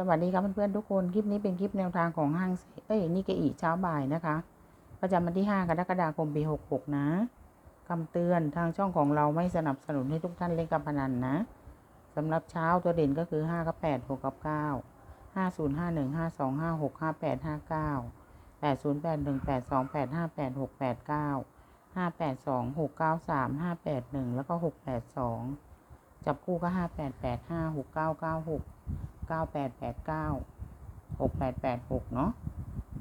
สวัสดีครับเพื่อนๆทุกคน คลิปนี้เป็นคลิปแนวทางของห้าง เอ้ยนิเกอีเช้าบ่ายนะคะ ประจำวันที่ 5 กรกฎาคมปี 66 นะคำเตือนทางช่องของเราไม่สนับสนุนให้ทุกท่านเล่นการพนันนะสำหรับเช้าตัวเด่นก็คือ 5 กับ 8 6 กับ 9 5 0 5 1 5 2 5 6 5 8 5 9 8 0 8 1 8 2 8 5 8 6 8 9 5 8 2 6 9 3 5 8 1 แล้วก็ 6 8 2 จับคู่ก็ 5 8 8 5 6 9 9 6 เก้าแปดแปดเก้าหกแปดแปดหกเนาะ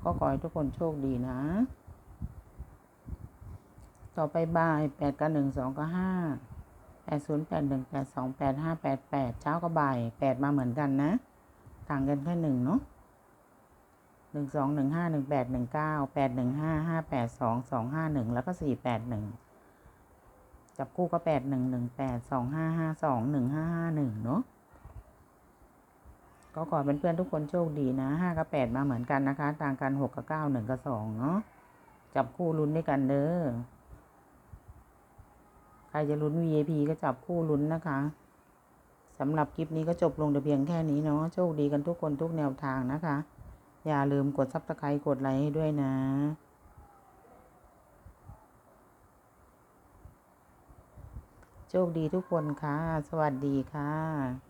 ก็ขอให้ทุกคนโชคดีนะ ต่อไปบ่ายแปดกับหนึ่งสองกับห้าแปดศูนย์แปดหนึ่งแปดสองแปดห้าแปดแปดเช้ากับบ่ายแปดมาเหมือนกันนะ ต่างกันแค่หนึ่งเนาะหนึ่งสองหนึ่งห้าหนึ่งแปดหนึ่งเก้าแปดหนึ่งห้าห้าแปดสองสองห้าหนึ่งแล้วก็สี่แปดหนึ่งจับคู่ก็แปดหนึ่งหนึ่งแปดสองห้าห้าสองหนึ่งห้าห้าหนึ่งเนาะ ก็ขอเพื่อนๆทุกคนโชคดีนะห้ากับแปดมาเหมือนกันนะคะ ต่างกันหกกับเก้าหนึ่งกับสองเนาะจับคู่ลุ้นด้วยกันเด้อใครจะลุ้น VIP ก็จับคู่ลุ้นนะคะสำหรับคลิปนี้ก็จบลงแต่เพียงแค่นี้เนาะโชคดีกันทุกคนทุกแนวทางนะคะ อย่าลืมกดซับสไครต์กดไลค์ให้ด้วยนะโชคดีทุกคนค่ะ สวัสดีค่ะ